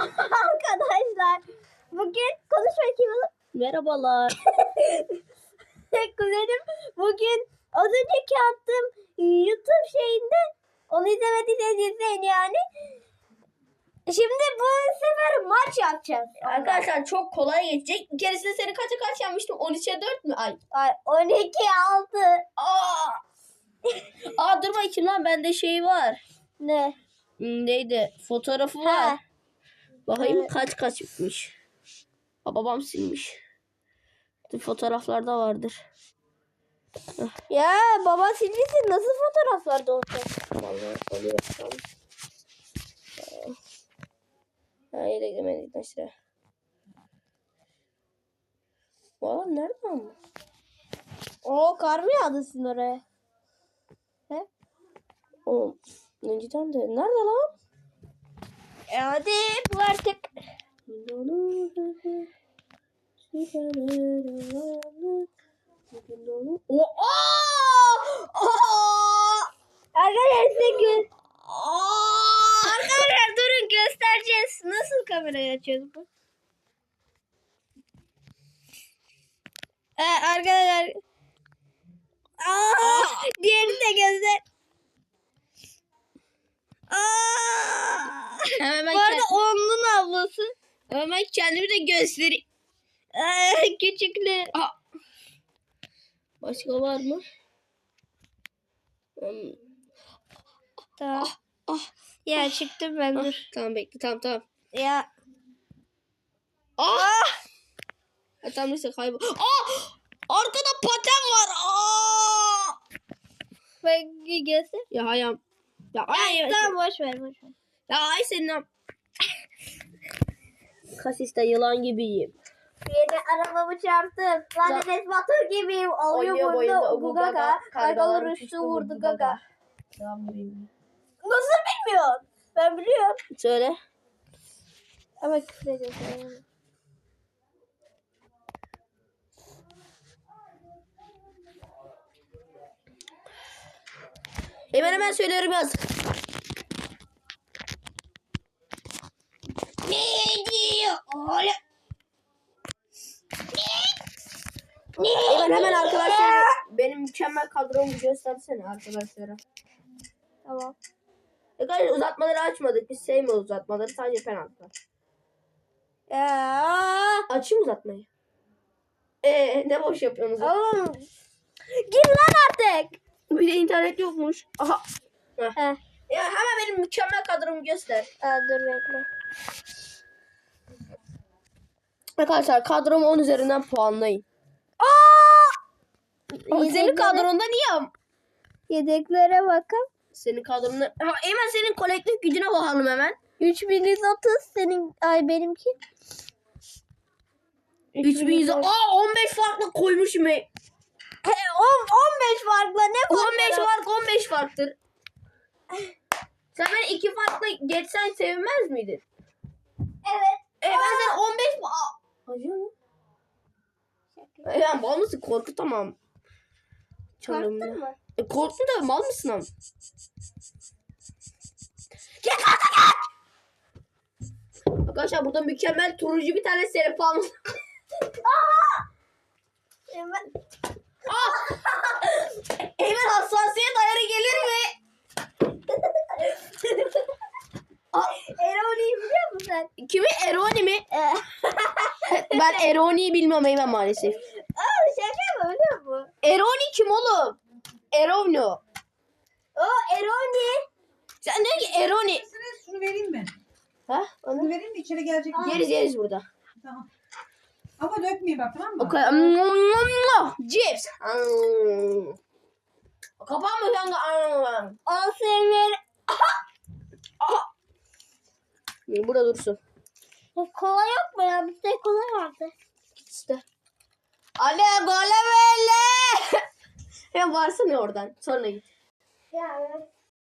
Arkadaşlar bugün konuş bakayım oğlum. Merhabalar. Kuzenim bugün az önceki attığım YouTube şeyinde onu izlemediyseniz izleyin yani. Şimdi bu sefer maç yapacağız. Arkadaşlar çok kolay geçecek. Bir keresinde seni kaça kaç yenmiştim? 13'e 4 mü? Ay. Ay, 12 6. Aa. Aa dur bakayım lan bende şey var. Ne? Hmm, Neydi? Fotoğrafı var. Ha. Bakayım Evet. kaç kaç bitmiş. Aa, babam silmiş. Dur, fotoğraflarda vardır. Ya baba silmişsin nasıl fotoğraflarda olacak? Vallahi oluyor. Tamam. Hayır eklemedik mesela. Valla nerede ama? Oo kar mı yağdı sizin oraya? He? O önceden de nerede lan? E hadi bu artık. O aa! Aa! Arkadaşlar size gö-! Arkadaşlar durun göstereceğiz. Nasıl kamerayı açıyoruz bu? Ee, arkadaşlar. Aa, diğerini de göster. Aa, Hemen bu arada onun ablası. hemen kendimi de göstereyim. Küçüklü. Aa! Başka var mı? Hmm, Tamam. Ah, Ya çıktım ben ah, dur. tamam bekle tamam tamam. Ya. Ah! Ha, tamam neyse kaybol. Ah! Arkada paten var. Aa! Bak göster. Ya ayağım. Ya ayağım. Tamam boş ver boş ver. Ya ay senin am- Kasiste yılan gibiyim. Yeni arabamı çarptım. Lan Enes Batur gibiyim. Alıyor boyunda ugu gaga. Kargalar uçtu vurdu gaga. Devam edeyim. Nasıl bilmiyorsun? Ben biliyorum. Söyle. Ama küfür ediyorsun. Hemen hemen söylüyorum yaz. Ne diyor oğlum? Ne? Hemen hemen arkadaşlar benim mükemmel kadromu göstersene arkadaşlara. Tamam. Arkadaşlar uzatmaları açmadık. Biz sevmiyoruz uzatmaları. Sadece penaltılar. Ya. Açayım uzatmayı. Ee, ne boş yapıyorsunuz? Oğlum. Gir lan artık. Bir de internet yokmuş. Aha. Heh. Ya hemen benim mükemmel kadromu göster. Aa, dur bekle. Arkadaşlar kadromu 10 üzerinden puanlayın. Aa! Senin Yedeklere- kadronda niye? Yedeklere bakın. Senin kadronda... Ha, hemen senin kolektif gücüne bakalım hemen. 3130 senin ay benimki. 3100. Aa 15 farklı koymuşum. He, on- 15 farkla ne fark 15 var? fark 15 farktır. Sen beni iki farklı geçsen sevinmez miydin? Evet. E ben sen 15 fa- Aa, Acıyor mu? E, ben mal mısın? Korkutamam. Çalımda. Korktun mu? E, korktun da mal mısın ama? Geç artık geç! Arkadaşlar burada mükemmel turuncu bir tane serif almış. Hemen. Ah! Hemen hassasiyet ayarı gelir mi? Eroni'yi biliyor musun sen? Kimi? Eroni mi? ben Eroni'yi bilmiyorum Eymen maalesef. Aa şaka mı biliyor musun? Eroni kim oğlum? Erovno. O Eroni. Sen diyorsun ki Eroni. Şunu vereyim mi? Ha? Şunu vereyim mi? İçeri gelecek mi? Yeriz yeriz burada. Tamam. Ama dökmeyin bak tamam mı? Okay. Cips. Mm. Kapanma kanka. O senin Burada dursun. kola yok mu ya? Bizde kola vardı. Git işte. Ale gole böyle. ya varsana oradan. Sonra git. Ya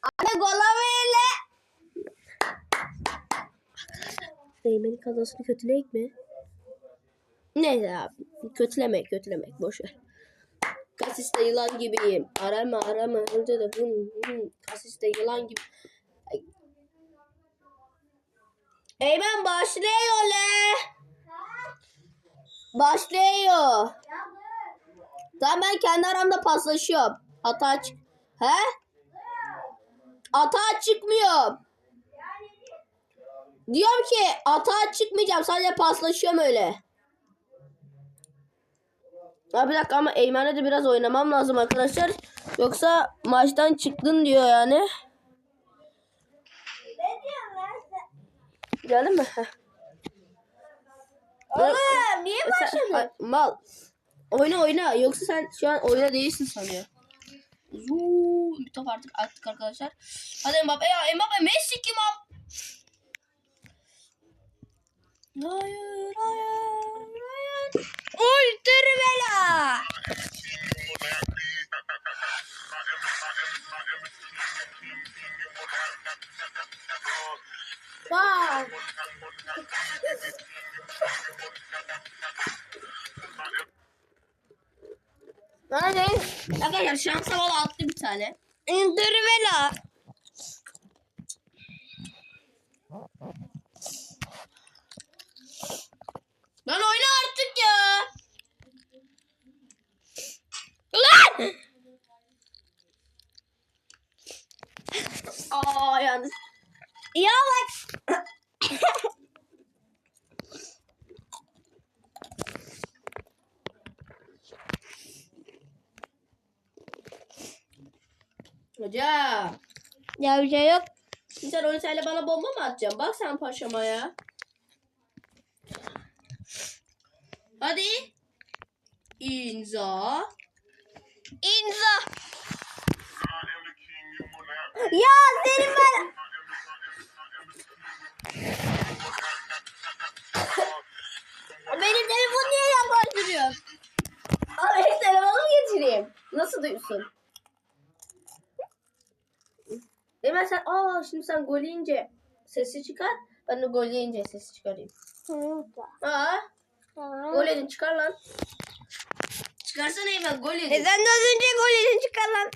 Ale gole böyle. Eymen'in kadrosunu kötüleyik mi? Neyse abi. Kötüleme kötülemek. Boş ver. Kasiste yılan gibiyim. Arama arama. Önce de hım hım. Kasiste yılan gibi. Ay. Eymen başlıyor le. Başlıyor. Tamam ben kendi aramda paslaşıyorum. Hata çık. He? Hata çıkmıyor. Diyorum ki hata çıkmayacağım. Sadece paslaşıyorum öyle. Ha bir dakika ama Eymen'le de biraz oynamam lazım arkadaşlar. Yoksa maçtan çıktın diyor yani. Ne? Geldin mi? Oğlum niye başladın? Mal. Oyna oyna. Yoksa sen şu an oyuna değilsin sanıyor. Zuu, bir top artık attık arkadaşlar. Hadi Mbappe ya Mbappe Messi kim? Hayır hayır hayır. Ultravela. Bak. Hadi. Arkadaşlar şansa valla attı bir tane. Ultravela. Lan oyna artık ya. Lan! Aa yalnız. Ya bak. Hoca. Ya bir şey yok. Sen oyuncayla bana bomba mı atacaksın? Bak sen paşama ya. Hadi. İnza. İnza. Ya senin ben. Benim telefonu niye yaklaştırıyorsun? Benim telefonumu getireyim. Nasıl duyuyorsun? Hemen sen, aa şimdi sen gol yiyince sesi çıkar. Ben de gol yiyince sesi çıkarayım. Aa, gol edin çıkar lan. Çıkarsana hemen gol E edin. sen de az önce golünü çıkar lan.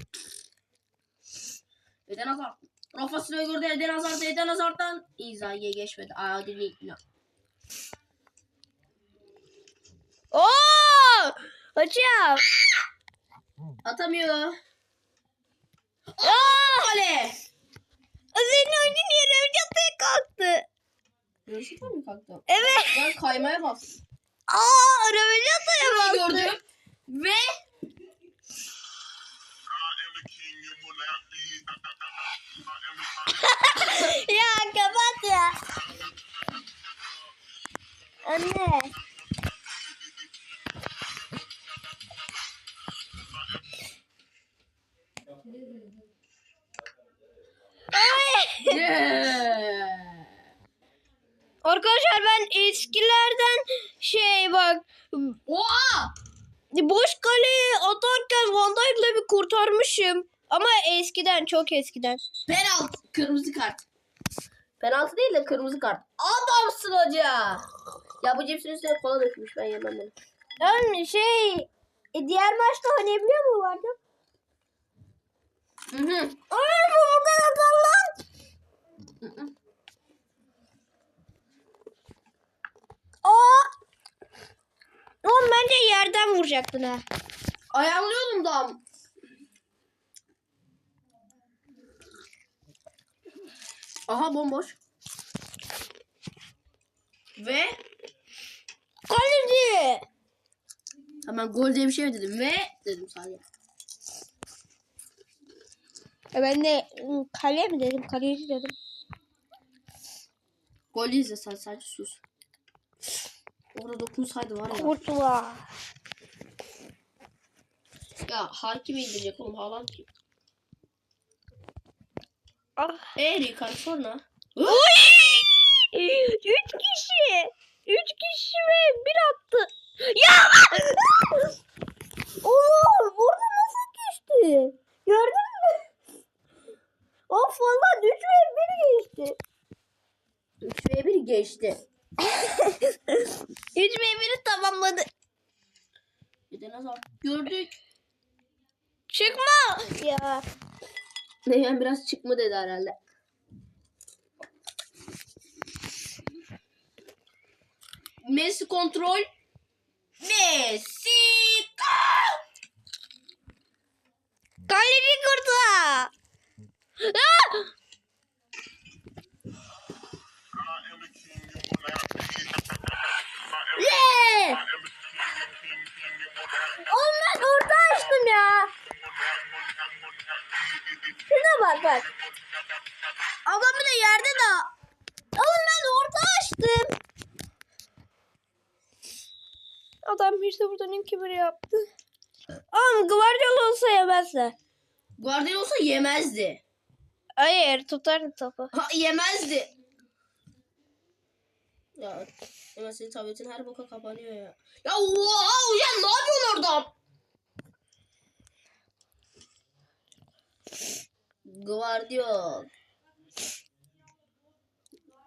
Eden Hazard. Rafa Silva gördü Eden Hazard. Eden Hazard'dan İza'ya geçmedi. Adil İkna. Oo! Hocam. Atamıyor. Aa! Kale. Senin oyunun yere yataya kalktı. Gerçekten mi kalktı? Evet. Ben kaymaya bastım. Aa, arabacı yataya bastı. Gördüm. Ve ya kapat ya. Anne. Ay. Yeah. Arkadaşlar ben eskilerden şey bak Oha! boş kaleyi atarken Van Dijk'le bir kurtarmışım. Ama eskiden çok eskiden. Penaltı. Kırmızı kart. Penaltı değil de kırmızı kart. Adamsın hoca. Ya bu cipsin üstüne kola dökmüş. Ben yemem bunu. Yani şey e, diğer maçta oynayabiliyor mu vardı? Ay bu buradan atar lan. Aa. Oğlum bence yerden vuracaktın ha. Ayarlıyordum da. Aha bomboş. Ve Kaleci. hemen gol diye bir şey mi dedim ve dedim sadece. E ben de ım, kale mi dedim kaleci dedim. Gol izle sen sadece sus. Orada dokunsaydı var ya. Kurtuğa. Ya hakim indirecek oğlum Haaland kim? Ah. Eee Ricardo sonra. Uy! Üç kişi. Üç kişi ve bir attı. Ya! Oğlum orada nasıl geçti? Gördün mü? Of valla üç ve bir geçti. 3 ve 1 geçti. Üç ve biri tamamladı. Bir de nazar. Gördük. Çıkma. Ya. Neymen biraz çıkma dedi herhalde. Messi kontrol. Messi. Gol! Kaleci kurtu. Ah! Yeah! Ben orta açtım ya. Şuna bak bak. Ama bir de yerde de. Oğlum ben orta açtım. Adam de buradan iki bir yaptı. Oğlum Guardiola olsa yemezdi. Guardiola olsa yemezdi. Hayır tutardı topu. Ha, yemezdi. Ya hemen senin tabletin her boka kapanıyor ya. Ya wow ya ne yapıyorsun orada? Guardiola.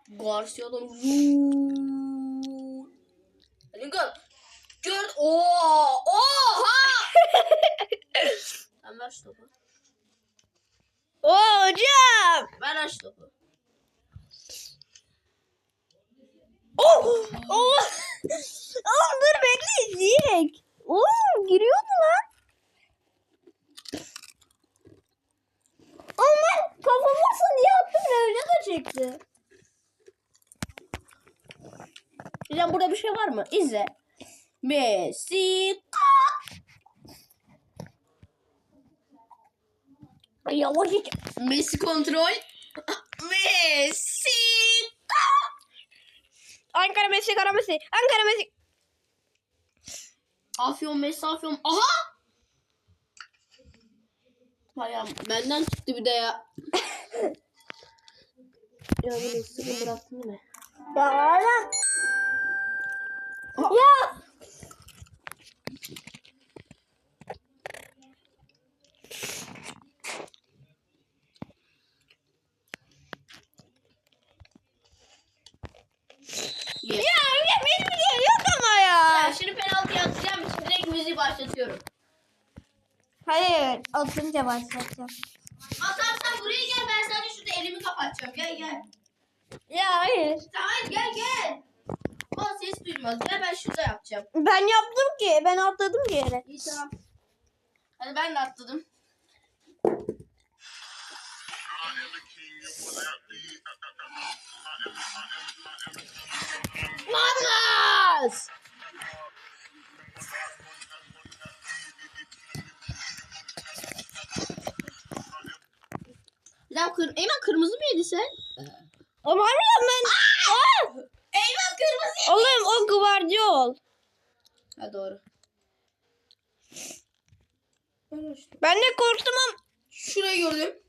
Guardiola. Lincoln. Gör. Oo, oha! Sen ver şu topu. Hocam. Ver aç topu. Oh! Oh! Oğlum dur bekle izleyek. Oğlum giriyordu lan. Ben kafam olsun diye attım öyle çekti. Hocam burada bir şey var mı? İzle. Messi. Ay, Yavaş hiç. Messi kontrol. Messi. Ankara Messi, Ankara Messi, Ankara Messi. Afyon Messi Afyon. Aha! Bayağı benden çıktı bir de ya. ya bunu sıkı bıraktın değil mi? Ya adam. Ya. Yes. Ya öyle bir şey yok ama ya. Ya şimdi penaltı atacağım için direkt müziği başlatıyorum. Hayır, atınca başlatacağım. Atarsan buraya gel ben sadece şurada elimi kapatacağım. Gel gel. Ya hayır. Tamam gel gel. Ama ses duymaz. Gel ben şurada yapacağım. Ben yaptım ki, ben atladım ki yere. İyi tamam. Hadi ben de atladım. Vamos! Ya kır Eymen kırmızı mı yedi sen? Ama harbiden ben... Aa! Eymen kırmızı. Oğlum o Guardiol. Ha doğru. Ben de korktum ama... Şurayı gördüm.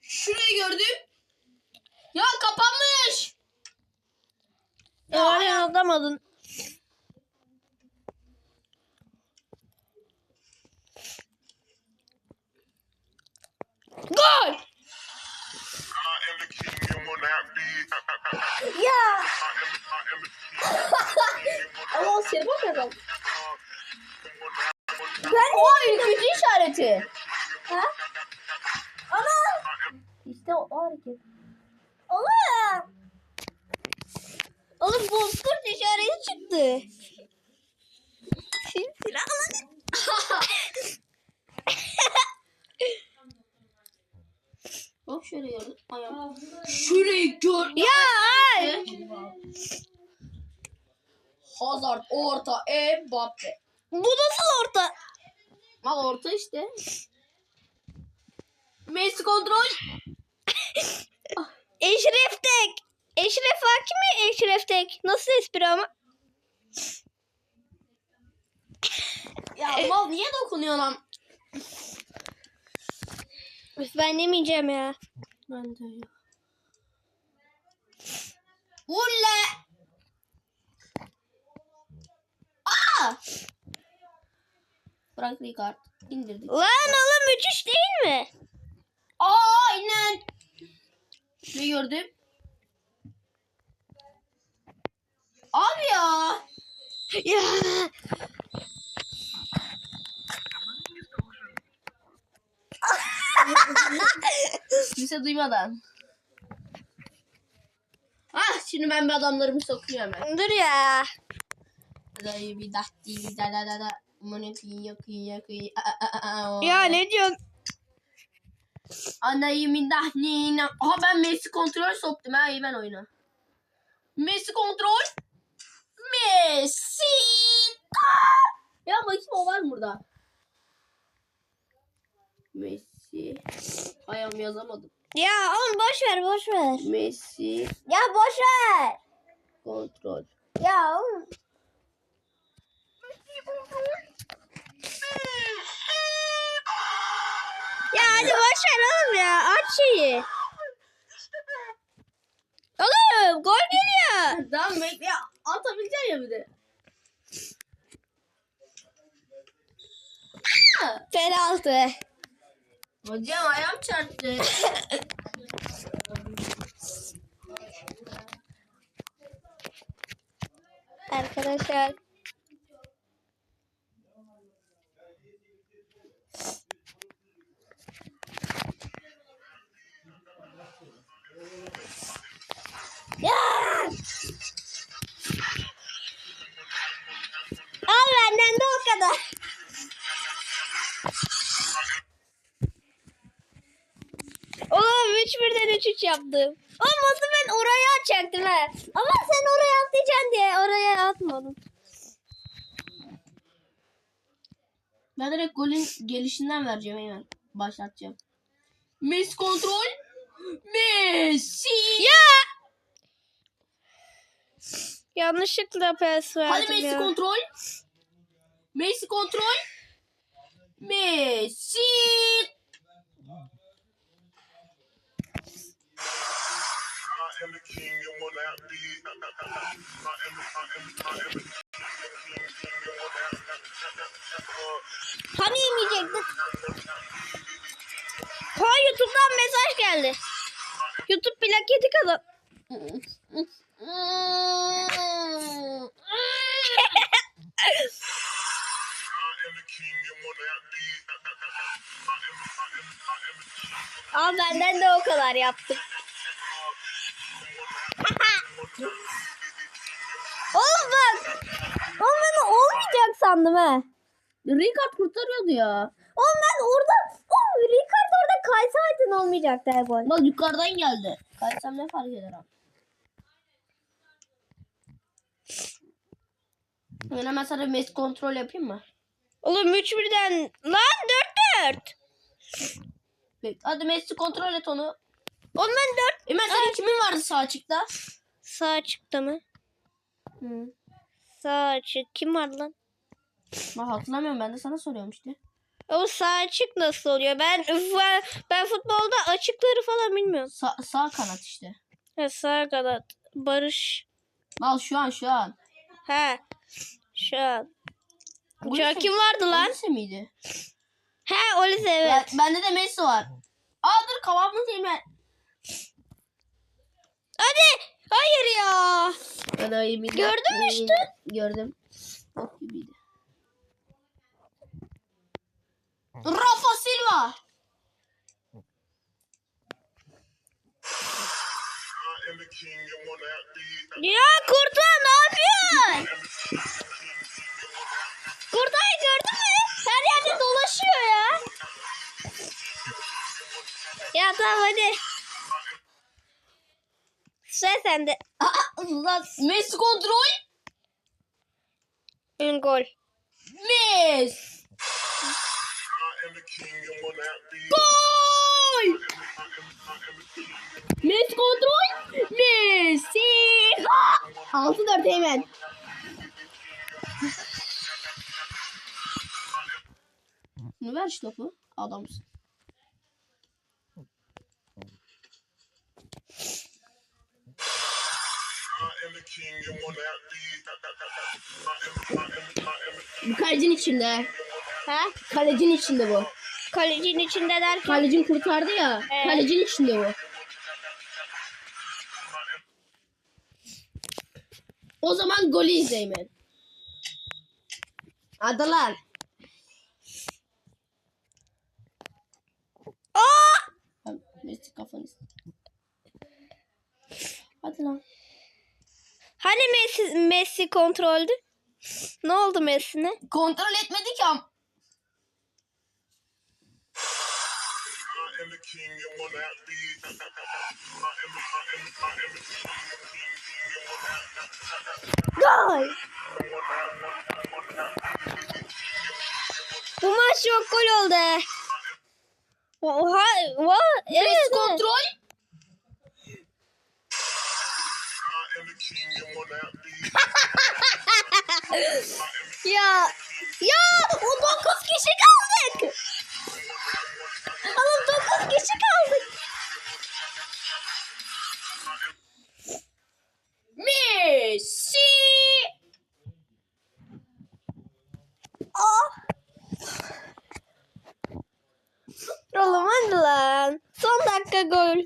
Şurayı gördüm. Ya kapanmış. Ya oraya atlamadın. Gol! Ya! Ama o seni bakmadım. Ben O ülkücü işareti. Ha? Ama... İşte o, o hareket. Oğlum! Oğlum bozkurt işareti çıktı. Silahlanın. Bak şöyle gördüm. Ayağım. Şurayı gör. Ya ay! Hazard orta Mbappe. Bu nasıl orta? Al orta işte. Messi kontrol. Eşref Tek. Eşref Hakim mi Eşref Tek? Nasıl espri ama? Ya mal niye dokunuyor lan? Üf, Ben yemeyeceğim ya. Ben de. Ulle. Bırak Ricard. İndirdik. Lan oğlum 3-3 değil mi? Aa aynen. Ne gördüm? Abi ya. Ya. Kimse duymadan. Ah Şimdi ben bir adamlarımı sokayım hemen. Dur ya. Ya ne diyorsun? Anayı min dahnine. Aha ben Messi kontrol soktum ha iyi ben oyuna. Messi kontrol. Messi. Ya bakayım o var mı burada? Messi. Ayağım yazamadım. Ya oğlum boş ver boş ver. Messi Ya boş ver. kontrol. Ya oğlum. Ya hadi boş ver oğlum ya. Aç şeyi. Oğlum gol geliyor. Tamam bekle. Atabileceksin ya bir de. Penaltı. Hocam ayağım çarptı. Arkadaşlar. Al benden de o kadar. Oğlum 3 birden 3 3 yaptım. Oğlum aslında ben oraya atacaktım he. Ama sen oraya atlayacaksın diye oraya atmadım. Ben direkt golün gelişinden vereceğim hemen. Başlatacağım. Messi kontrol. Messi. Ya! Yanlışlıkla pes verdim Hadi Messi ya. kontrol. Messi kontrol. Messi. I am the king and will not be. I Ama benden de o kadar yaptık. Oğlum bak. Oğlum ben olmayacak sandım he. Ricard kurtarıyordu ya. Oğlum ben orada. Oğlum Ricard orada kaysaydın olmayacaktı her gol. Bak yukarıdan geldi. Kaçsam ne fark eder abi. Ben hemen sana Messi kontrol yapayım mı? Oğlum 3 birden. Lan 4 4. Bek- Hadi Messi kontrol et onu. Oğlum ben 4. Ömer senin kimin vardı sağ açıkta? Sağ çıktı mı? Hı. Sağ açık. Kim var lan? Ben hatırlamıyorum ben de sana soruyorum işte. O sağ açık nasıl oluyor? Ben ben, ben futbolda açıkları falan bilmiyorum. Sa- sağ kanat işte. Ha, sağ kanat. Barış. Al şu an şu an. He. Şu an. Şu an kim vardı lan? Olise miydi? He Olise evet. Ben, bende de Messi var. Aa dur kavamlı değil mi? Hadi. Hayır ya. Ben iyi Gördün mü işte? Gördüm. Bok gibiydi. Rafa Silva. Ya Kurtay ne yapıyorsun? Tamam hadi. Sıra sende. Aa, lan Messi kontrol. Ön gol. Messi. Gol. Messi kontrol. Messi. 6-4 hemen. Ver şu topu. Adamsın. Bu kalecin içinde. Ha? Kalecin içinde bu. Kalecinin içinde derken. Kalecin kurtardı ya. Evet. Kalecin içinde bu. O zaman golü izleyin lan. Aa! Messi kafanı. Hadi lan. Hani Messi, kontroldü? Ne oldu Messi'ne? Kontrol etmedi ki am. I am the king and will not be. I am the, I am the, I am the king, king, king and will not, Gol! Bu maç çok gol oldu. Oha, oha, evet. kontrol. Ya, ya, o 9 kişi kaldık. Oğlum 9 kişi kaldık. Messi. Aa. Oğlum hadi lan. Son dakika gol.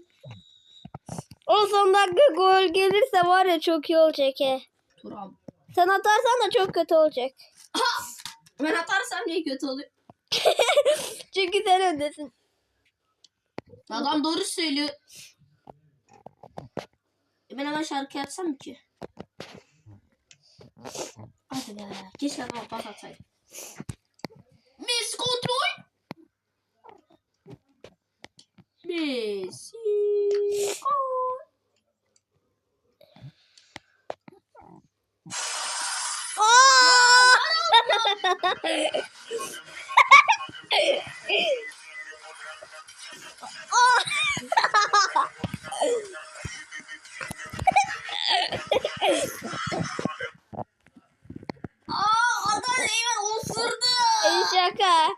O son dakika gol gelirse var ya çok iyi olacak. Tural. Sen atarsan da çok kötü olacak. Ha! Ben atarsam niye kötü oluyor? Çünkü sen öndesin. Adam doğru söylüyor. E ben hemen şarkı açsam mı ki? Hadi be. Keşke adama pas atsaydım. Messi kontrol. Messi. Gol. Aa adam hemen osurdu. İyi şaka.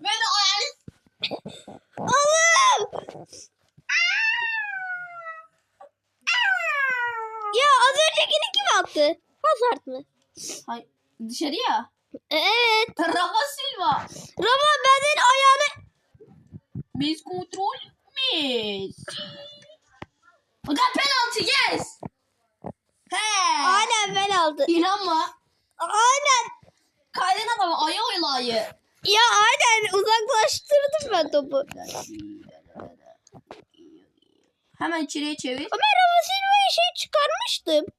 Ben de ayağını Oğlum. Ya az öncekini kim attı? Hazard mı? Hay dışarıya. Evet. Rafa Silva. Rama ben senin ayağını... Messi kontrol. Messi. O da penaltı yes. He. Aynen ben aldı. İnanma. Aynen. Kaydın adamı ayı oylayı. Ya aynen uzaklaştırdım ben topu. Hemen içeriye çevir. Ömer Rama Silva'ya şey çıkarmıştım.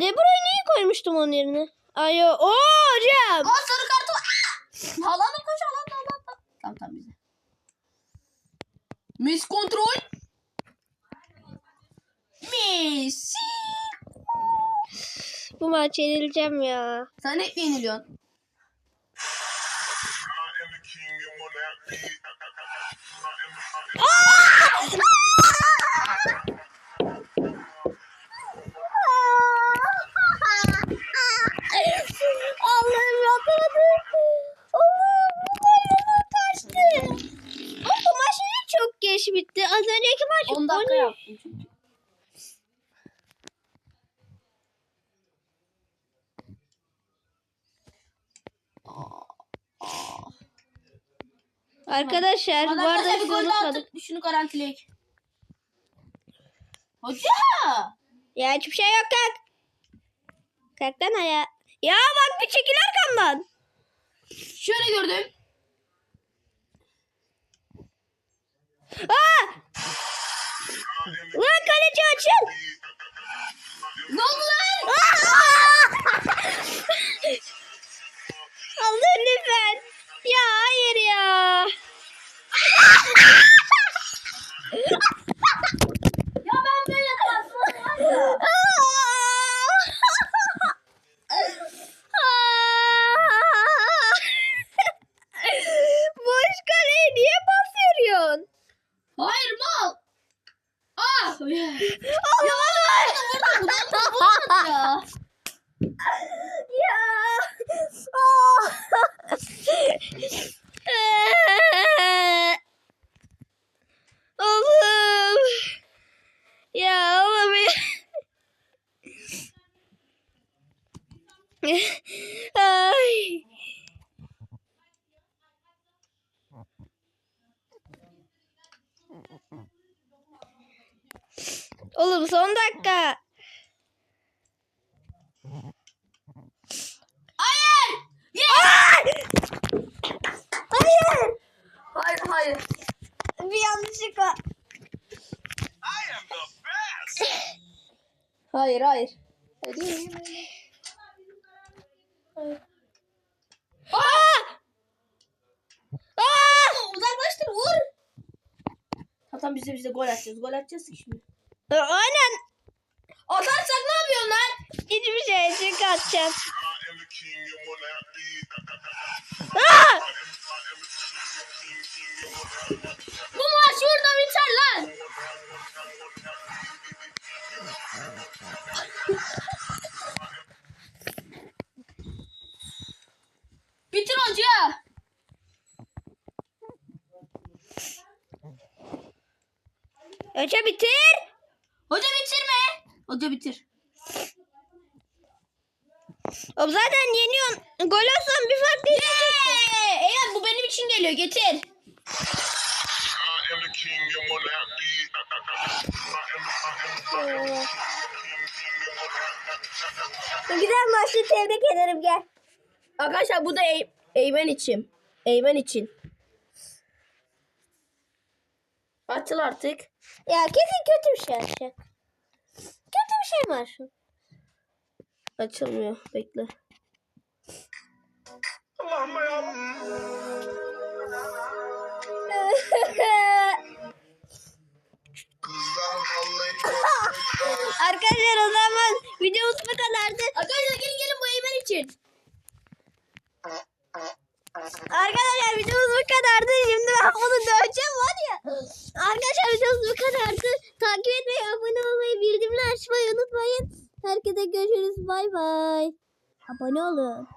De Bruyne'yi koymuştum onun yerine. Ay o hocam. Aa sarı kartı var. Aa! Haaland'ım koş Haaland Haaland. Tamam tamam bize. Messi kontrol. Messi. Bu maç yenileceğim ya. Sen hep yeniliyorsun. Arkadaşlar bu arada bir gol unutmadım. attık. Şunu garantileyek. Hoca. Ya hiçbir şey yok kalk. Kalk lan ayağa. Ya bak bir çekil arkamdan. Şöyle gördüm. Aa! Lan kaleci açın. Ne oldu lan? Allah lütfen. Ya hayır. Ya ben böyle kalsın. Boş kaleye niye pas veriyorsun? Hayır mal. Ah. Allah! Ya. Ya. Ah. Oğlum. Ya oğlum ya. Ay. Oğlum son dakika. Hayır hayır. Hadi. Aa! Aa! Uzaklaştır vur. Tamam biz de biz de gol atacağız. Gol atacağız ki şimdi. Aynen. Atarsak ne yapıyorsun lan? Hiçbir şey çünkü atacağım. Aa! Bu maç burada biter lan. Bitir hoca. Önce bitir. Hoca bitirme. Hoca bitir. O zaten yeniyorsun. Gol olsan bir fark değil. Ee, Eğer bu benim için geliyor getir. Güzel maçtı tebrik ederim gel. Arkadaşlar bu da Ey- Eymen için. Eymen için. Atıl artık. Ya kesin kötü bir şey açacak. Kötü bir şey mi açın? Açılmıyor. Bekle. Arkadaşlar o zaman videomuz bu kadardı. Arkadaşlar gelin gelin bu Eymen için. Arkadaşlar videomuz bu kadardı. Şimdi ben bunu döveceğim var ya. Arkadaşlar videomuz bu kadardı. Takip etmeyi, abone olmayı, bildirimleri açmayı unutmayın. Herkese görüşürüz. Bay bay. Abone olun.